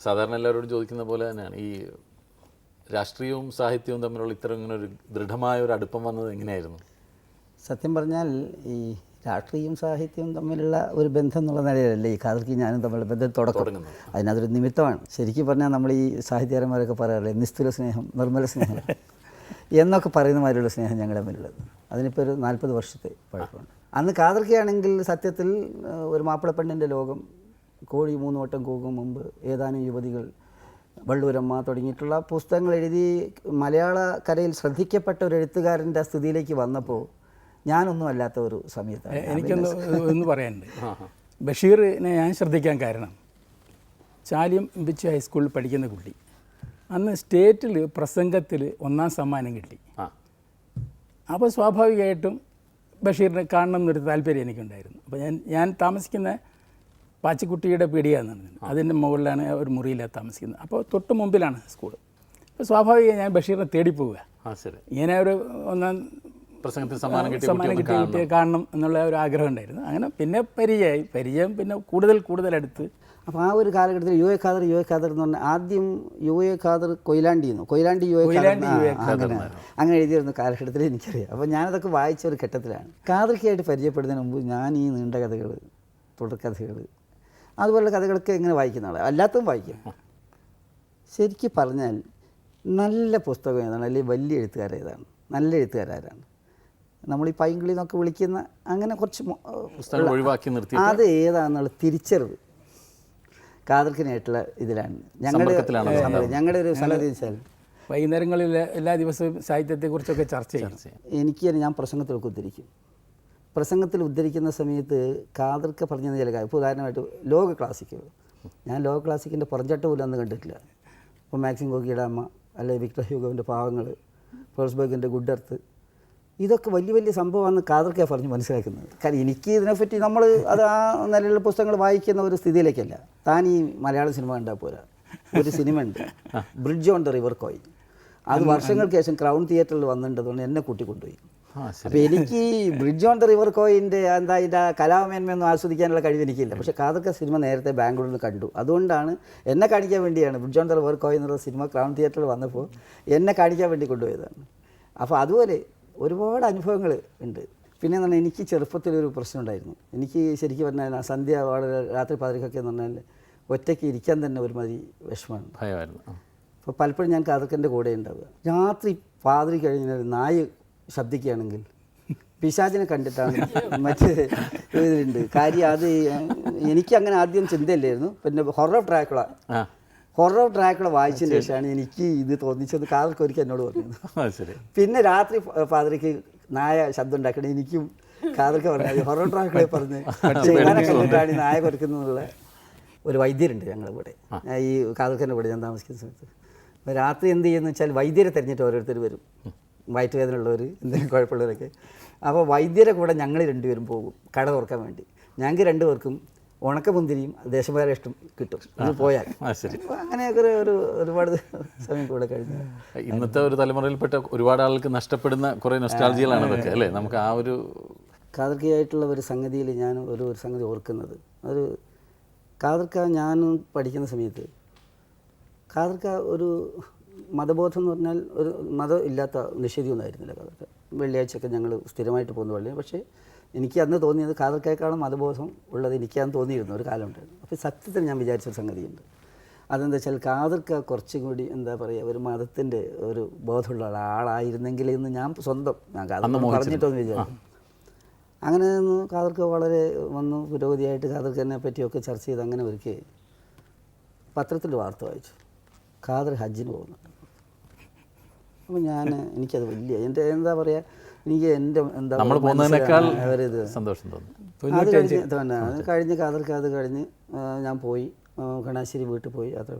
സാധാരണ എല്ലാവരോടും ചോദിക്കുന്ന പോലെ തന്നെയാണ്. ഈ രാഷ്ട്രീയവും സാഹിത്യവും തമ്മിലുള്ള ഇത്തരം ഇങ്ങനെ ഒരു ദൃഢമായ ഒരു അടുപ്പം വന്നത് എങ്ങനെയായിരുന്നു? സത്യം പറഞ്ഞാൽ ഈ രാഷ്ട്രീയവും സാഹിത്യവും തമ്മിലുള്ള ഒരു ബന്ധം എന്നുള്ള നിലയിലല്ലേ ഈ കാതൽക്ക് ഞാനും തമ്മിലുള്ള ബന്ധം തുടക്കം. അതിനതൊരു നിമിത്തമാണ്. ശരിക്കും പറഞ്ഞാൽ നമ്മൾ ഈ സാഹിത്യകാരന്മാരൊക്കെ പറയാറില്ലേ നിസ്തുല സ്നേഹം നിർമ്മല സ്നേഹം എന്നൊക്കെ പറയുന്ന മാതിരിയുള്ള സ്നേഹം ഞങ്ങൾ തമ്മിലുള്ളത്. അതിനിപ്പോൾ ഒരു നാൽപ്പത് വർഷത്തെ പഴക്കമുണ്ട്. അന്ന് കാതർക്കിയാണെങ്കിൽ സത്യത്തിൽ ഒരു ഒരു മാപ്പിളപ്പെണ്ണിന്റെ ലോകം കോഴി മൂന്ന് വട്ടം കൂകും മുമ്പ് ഏതാനും യുവതികൾ വള്ളൂരമ്മ തുടങ്ങിയിട്ടുള്ള പുസ്തകങ്ങൾ എഴുതി മലയാള കരയിൽ ശ്രദ്ധിക്കപ്പെട്ട ഒരു എഴുത്തുകാരന്റെ സ്ഥിതിയിലേക്ക് വന്നപ്പോൾ ഞാനൊന്നും അല്ലാത്ത ഒരു സമയത്താണ് എനിക്കൊന്ന് ഒന്ന് പറയാനുണ്ട്. ബഷീറിനെ ഞാൻ ശ്രദ്ധിക്കാൻ കാരണം ചാലിയം ഇമ്പിച്ച് ഹൈസ്കൂളിൽ പഠിക്കുന്ന കുട്ടി. അന്ന് സ്റ്റേറ്റിൽ പ്രസംഗത്തിൽ ഒന്നാം സമ്മാനം കിട്ടി. അപ്പോൾ സ്വാഭാവികമായിട്ടും ബഷീറിനെ കാണണം എന്നൊരു താല്പര്യം എനിക്കുണ്ടായിരുന്നു. അപ്പോൾ ഞാൻ ഞാൻ താമസിക്കുന്ന പാച്ചിക്കുട്ടിയുടെ പീടികയെന്നാണ് അതിന്റെ മുകളിലാണ് ഒരു മുറിയിലാണ് താമസിക്കുന്നത്. അപ്പോൾ തൊട്ട് മുമ്പിലാണ് സ്കൂൾ അപ്പോൾ സ്വാഭാവികം ഞാൻ ബഷീറിനെ തേടി പോവുക. ഇങ്ങനെ ഒരു ഒന്നാം പ്രസംഗത്തിൽ സമ്മാനം കിട്ടിയ സമ്മാനം കിട്ടിയ കുട്ടിയെ കാണണം. എന്നുള്ള ഒരു ആഗ്രഹം ഉണ്ടായിരുന്നു. അങ്ങനെ പിന്നെ പരിചയമായി. പരിചയം പിന്നെ കൂടുതൽ കൂടുതൽ അടുത്ത്. അപ്പോൾ ആ ഒരു കാലഘട്ടത്തിൽ U A Khader U A Khader എന്ന് പറഞ്ഞാൽ ആദ്യം യു എ ഖാദർ കൊയിലാണ്ടി എന്ന് കൊയിലാണ്ടി യു എ ഖാദർ അങ്ങനെ എഴുതിയിരുന്ന കാലഘട്ടത്തിൽ എനിക്കറിയാം. അപ്പോൾ ഞാനതൊക്കെ വായിച്ച ഒരു ഘട്ടത്തിലാണ്. ഖാദർക്കായിട്ട് പരിചയപ്പെടുന്നതിന് മുമ്പ് ഞാൻ ഈ നീണ്ട കഥകൾ തുടർക്കഥകൾ അതുപോലുള്ള കഥകളൊക്കെ ഇങ്ങനെ വായിക്കുന്ന ആളാണ് അല്ലാത്തതും വായിക്കും. ശരിക്കും പറഞ്ഞാൽ നല്ല പുസ്തകം ഏതാണ്? അല്ലെങ്കിൽ വലിയ എഴുത്തുകാരേതാണ് നല്ല എഴുത്തുകാരാരാണ് നമ്മൾ ഈ പൈങ്കിളി എന്നൊക്കെ വിളിക്കുന്ന അങ്ങനെ കുറച്ച് ഒഴിവാക്കി നിർത്തി അത് ഏതാണെന്നുള്ള തിരിച്ചറിവ് കാതർക്കിനായിട്ടുള്ള ഇതിലാണ്. ഞങ്ങളുടെ ഞങ്ങളുടെ ഒരു സംഗതി വെച്ചാൽ വൈകുന്നേരങ്ങളിൽ എല്ലാ ദിവസവും സാഹിത്യത്തെക്കുറിച്ചൊക്കെ ചർച്ച ചെയ്യും. എനിക്ക് തന്നെ ഞാൻ പ്രസംഗത്തിലൊക്കെ ഉദ്ധരിക്കും. പ്രസംഗത്തിൽ ഉദ്ധരിക്കുന്ന സമയത്ത് കാതർക്ക പറഞ്ഞ ചില കാര്യം ഇപ്പോൾ ഉദാഹരണമായിട്ട് ലോക ക്ലാസിക്കുകൾ ഞാൻ ലോക ക്ലാസിക്കിന്റെ പുറഞ്ചട്ട പോലും അന്ന് കണ്ടിട്ടില്ല. ഇപ്പോൾ മാക്സിം ഗോഗിയുടെ അമ്മ അല്ലെങ്കിൽ വിക്ടർ ഹ്യൂഗോവിന്റെ പാവങ്ങൾ ഗുഡ് എർത്ത് ഇതൊക്കെ വലിയ വലിയ സംഭവമാണ് കാതർക്കെ പറഞ്ഞ് മനസ്സിലാക്കുന്നത്. കാരണം എനിക്ക് ഇതിനെപ്പറ്റി നമ്മൾ അത് ആ നിലയിലുള്ള പുസ്തകങ്ങൾ വായിക്കുന്ന ഒരു സ്ഥിതിയിലേക്കല്ല. താൻ ഈ മലയാള സിനിമ കണ്ടാൽ പോരാ. ഒരു സിനിമ ഉണ്ട് ബ്രിഡ്ജ് ഓൺ ദ റിവർ കോയി അത് വർഷങ്ങൾക്ക് ശേഷം ക്രൗൺ തിയേറ്ററിൽ വന്നിട്ടുണ്ടതുകൊണ്ട് എന്നെ കൂട്ടിക്കൊണ്ടുപോയി. അപ്പോൾ എനിക്ക് ബ്രിഡ്ജ് ഓൺ ദ റിവർ കോയിന്റെ എന്താ അതിന്റെ കലാമേന്മയൊന്നും ആസ്വദിക്കാനുള്ള കഴിവ് എനിക്കില്ല. പക്ഷേ കാതൊക്കെ സിനിമ നേരത്തെ ബാംഗ്ലൂരിൽ കണ്ടു. അതുകൊണ്ടാണ് എന്നെ കാണിക്കാൻ വേണ്ടിയാണ് bridge on the river Kwai എന്നുള്ള സിനിമ ക്രൗൺ തിയേറ്ററിൽ വന്നപ്പോൾ എന്നെ കാണിക്കാൻ വേണ്ടി കൊണ്ടുപോയതാണ് അപ്പോൾ അതുപോലെ ഒരുപാട് അനുഭവങ്ങൾ ഉണ്ട്. പിന്നെ എന്ന് പറഞ്ഞാൽ എനിക്ക് ചെറുപ്പത്തിലൊരു പ്രശ്നം ഉണ്ടായിരുന്നു. എനിക്ക് ശരിക്കും പറഞ്ഞാൽ സന്ധ്യ വളരെ രാത്രി പതിനൊക്കെ എന്ന് പറഞ്ഞാൽ ഒറ്റയ്ക്ക് ഇരിക്കാൻ തന്നെ ഒരുമാതിരി വിഷമമാണ്. ഭയമായിരുന്നു. അപ്പോൾ പലപ്പോഴും ഞാൻ കാതക്കന്റെ കൂടെ ഉണ്ടാവുക. രാത്രി പാതിരി കഴിഞ്ഞാൽ നായ ശബ്ദിക്കുകയാണെങ്കിൽ. പിശാചിനെ കണ്ടിട്ടാണ് മറ്റേ ഇതിലുണ്ട്. കാര്യം അത് എനിക്ക് അങ്ങനെ ആദ്യം ചിന്തയില്ലായിരുന്നു. പിന്നെ ഹൊറർ ട്രാക്കുള ആ. ഹൊറർ ട്രാക്കുള വായിച്ചതിന് ശേഷമാണ് എനിക്ക് ഇത് തോന്നിച്ചത്. കാതർക്ക് ഒരിക്കൽ എന്നോട് പറഞ്ഞത് പിന്നെ രാത്രി പാതിരിക്ക് നായ ശബ്ദം ഉണ്ടാക്കണേ എനിക്കും കാതർക്ക് പറഞ്ഞത് ഹൊറർ ട്രാക്കുകളെ പറഞ്ഞ് ചെയ്യാനെ കണ്ടിട്ടാണ് നായ കുറയ്ക്കുന്നുള്ള ഒരു വൈദ്യരുണ്ട് ഞങ്ങളുടെ ഇവിടെ ഈ കാതർക്കന്റെ ഇവിടെ ഞാൻ താമസിക്കുന്ന സമയത്ത്. രാത്രി എന്ത് ചെയ്യുന്നു വെച്ചാൽ വൈദ്യരെ തിരഞ്ഞിട്ട് ഓരോരുത്തർ വരും. വയറ്റുവേദന ഉള്ളവർ എന്തെങ്കിലും കുഴപ്പമുള്ളവരൊക്കെ. അപ്പോൾ വൈദ്യരെ കൂടെ ഞങ്ങൾ രണ്ടുപേരും പോകും കട തുറക്കാൻ വേണ്ടി. ഞങ്ങൾക്ക് രണ്ടുപേർക്കും ഉണക്കമുന്തിരിയും ദേശപര ഇഷ്ടം കിട്ടും. അത് പോയാൽ അങ്ങനെയൊക്കെ ഒരു ഒരു ഒരുപാട് സമയം കൂടെ കഴിഞ്ഞു. ഇന്നത്തെ ഒരു തലമുറയിൽപ്പെട്ട ഒരുപാട് ആൾക്ക് നഷ്ടപ്പെടുന്ന കുറേ നൊസ്റ്റാൾജികളാണ് ഇതൊക്കെ അല്ലേ? നമുക്ക് ആ ഒരു കാതർക്കയായിട്ടുള്ള ഒരു സംഗതിയിൽ ഞാൻ ഒരു ഒരു സംഗതി ഓർക്കുന്നത്. ഒരു കാതർക്ക ഞാൻ പഠിക്കുന്ന സമയത്ത് കാതർക്ക ഒരു മതബോധം എന്ന് പറഞ്ഞാൽ ഒരു മതം ഇല്ലാത്ത നിഷേധിയൊന്നും ആയിരുന്നില്ല കാതർക്ക വെള്ളിയാഴ്ചയൊക്കെ ഞങ്ങൾ സ്ഥിരമായിട്ട് പോകുന്ന പള്ളി പക്ഷേ എനിക്ക് അന്ന് തോന്നിയത് കാതർക്കേക്കാളും മതബോധം ഉള്ളത് എനിക്കാന്ന് തോന്നിയിരുന്നു ഒരു കാലം ഉണ്ടായിരുന്നു. അപ്പോൾ സത്യത്തിൽ ഞാൻ വിചാരിച്ചൊരു സംഗതിയുണ്ട്. അതെന്താ വെച്ചാൽ കാതർക്ക കുറച്ചും കൂടി എന്താ പറയുക ഒരു മതത്തിന്റെ ഒരു ബോധമുള്ള ആളായിരുന്നെങ്കിൽ എന്ന് ഞാൻ സ്വന്തം ഞാൻ കാതർക്ക പറഞ്ഞിട്ടൊന്നും വിചാരിച്ചു അങ്ങനെ നിന്ന് കാതർക്ക് വളരെ വന്നു. പുരോഗതിയായിട്ട് കാതർക്കനെ പറ്റിയൊക്കെ ചർച്ച ചെയ്ത് അങ്ങനെ ഒരുക്കി പത്രത്തിൽ വാർത്ത വായിച്ചു. ഖാദർ ഹജ്ജിന് പോകുന്നു. അപ്പോൾ ഞാൻ എനിക്കത് വലിയ എന്റെ എന്താ പറയുക എനിക്ക് എന്റെ എന്താ നമ്മൾ പോകുന്നതിനേക്കാൾ സന്തോഷം തോന്നുന്നു അത് കഴിഞ്ഞ് തന്നെ. അത് കഴിഞ്ഞ് കാതർക്ക് അത് കഴിഞ്ഞ് ഞാൻ പോയി. കണാശ്ശേരി വീട്ടിൽ പോയി അത്ര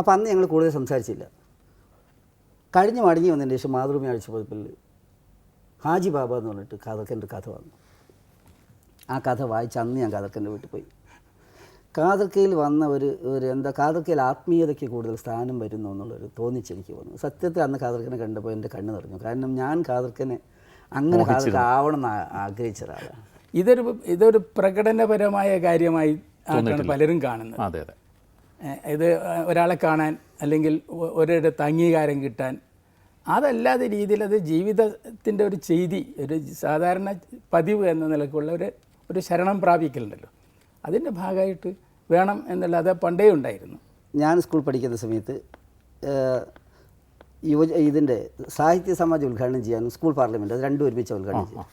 അപ്പം അന്ന് ഞങ്ങൾ കൂടുതൽ സംസാരിച്ചില്ല. കഴിഞ്ഞ് മടങ്ങി വന്നതിന് ശേഷം മാതൃഭൂമി ആഴ്ച പതിപ്പിൽ ഹാജി ബാബ എന്ന് പറഞ്ഞിട്ട് കഥക്കന്റെ കഥ വന്നു. ആ കഥ വായിച്ച് അന്ന് ഞാൻ കഥക്കന്റെ വീട്ടിൽ പോയി. കാതർക്കയിൽ വന്ന ഒരു ഒരു എന്താ കാതർക്കയിൽ ആത്മീയതയ്ക്ക് കൂടുതൽ സ്ഥാനം വരുന്നു എന്നുള്ളൊരു തോന്നിച്ച് എനിക്ക് വന്നു സത്യത്തിൽ അന്ന് കാതർക്കനെ കണ്ടപ്പോൾ എന്റെ കണ്ണ് നിറഞ്ഞു. കാരണം ഞാൻ കാതർക്കനെ അങ്ങനെ കാതർക്കാവണം എന്ന് ആഗ്രഹിച്ച ഒരാളാണ്. ഇതൊരു ഇതൊരു പ്രകടനപരമായ കാര്യമായി ആയിട്ടാണ് പലരും കാണുന്നത്. അതെ അതെ. ഇത് ഒരാളെ കാണാൻ അല്ലെങ്കിൽ ഒരു ഒരിടത്ത് അംഗീകാരം കിട്ടാൻ. അതല്ലാതെ രീതിയിൽ അത് ജീവിതത്തിന്റെ ഒരു ചെയ്തി ഒരു സാധാരണ പതിവ് എന്ന നിലക്കുള്ള ഒരു ഒരു ശരണം പ്രാപിക്കലുണ്ടല്ലോ. അതിന്റെ ഭാഗമായിട്ട് വേണം എന്നല്ലാതെ അത് പണ്ടേ ഉണ്ടായിരുന്നു. ഞാൻ സ്കൂൾ പഠിക്കുന്ന സമയത്ത് യുവജ ഇതിന്റെ സാഹിത്യ സമാജം ഉദ്ഘാടനം ചെയ്യാനും സ്കൂൾ പാർലമെന്റ് അത് രണ്ടും ഒരുമിച്ച് ഉദ്ഘാടനം ചെയ്യും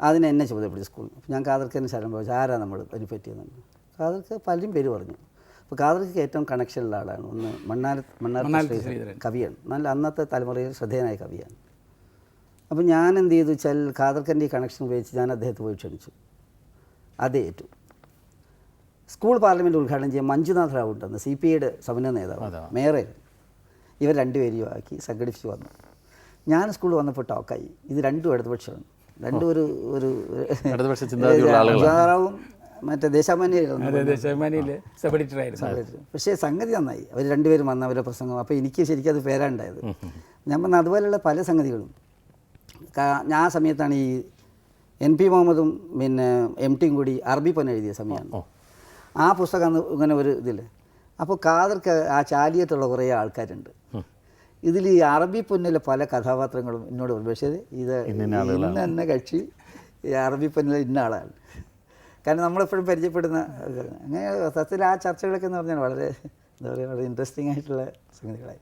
അതിന് എന്നെ ചുമതലപ്പെടുത്തി സ്കൂൾ. ഞാൻ കാതർക്കന് ശരണം ചോദിച്ചു ആരാ നമ്മൾ അതിനെ പറ്റിയെന്നു കാതർക്ക് പലരും പേര് പറഞ്ഞു. അപ്പോൾ കാതർക്ക് ഏറ്റവും കണക്ഷനുള്ള ആളാണ്. ഒന്ന് മണ്ണാല മണ്ണാർ കവിയാണ്. നല്ല അന്നത്തെ തലമുറയിൽ ശ്രദ്ധേയനായ കവിയാണ്. അപ്പോൾ ഞാൻ എന്ത് ചെയ്തു വെച്ചാൽ കാതർക്കന്റെ ഈ കണക്ഷൻ ഉപയോഗിച്ച് ഞാൻ അദ്ദേഹത്തെ പോയി ക്ഷണിച്ചു. അതേ ഏറ്റു സ്കൂൾ പാർലമെന്റ് ഉദ്ഘാടനം ചെയ്യാൻ മഞ്ജുനാഥ് റാവു ഉണ്ടെന്ന് സി പി ഐയുടെ സമന്വയ നേതാവ് മേയറെ ഇവർ രണ്ടുപേരെയും ആക്കി സംഘടിപ്പിച്ച് വന്നു. ഞാൻ സ്കൂളിൽ വന്നപ്പോൾ ടോക്കായി ഇത് രണ്ടും ഇടതുപക്ഷമാണ്. രണ്ടും ഒരു ഒരു മഞ്ജുനാഥ് റാവും. മറ്റേ സബ് പക്ഷേ സംഗതി നന്നായി. അവർ രണ്ടുപേരും വന്ന അവരുടെ പ്രസംഗം. അപ്പോൾ എനിക്ക് ശരിക്കും അത് പേരാണ്ടായത്. ഞാൻ പറഞ്ഞ അതുപോലെയുള്ള പല സംഗതികളും. ഞാൻ ആ സമയത്താണ് ഈ എൻ പി മുഹമ്മദും പിന്നെ എം ടിയും കൂടി അറബി പൊന്നെഴുതിയ സമയമാണ്. ആ പുസ്തകം ഇങ്ങനെ ഒരു ഇതിൽ അപ്പോൾ കാതർക്ക് ആ ചാലിയത്തുള്ള കുറേ ആൾക്കാരുണ്ട്. ഇതിൽ ഈ അറബി പൊന്നിലെ പല കഥാപാത്രങ്ങളും എന്നോട് പറഞ്ഞു പക്ഷേ ഇത് ഇന്ന എന്ന കക്ഷി ഈ അറബി പൊന്നിലെ ഇന്ന ആളാണ്. കാരണം നമ്മളെപ്പോഴും പരിചയപ്പെടുന്ന അങ്ങനെ സത്യത്തിൽ ആ ചർച്ചകളൊക്കെ എന്ന് പറഞ്ഞാൽ വളരെ എന്താ പറയുക വളരെ ഇൻട്രസ്റ്റിംഗ് ആയിട്ടുള്ള സംഗതികളായി.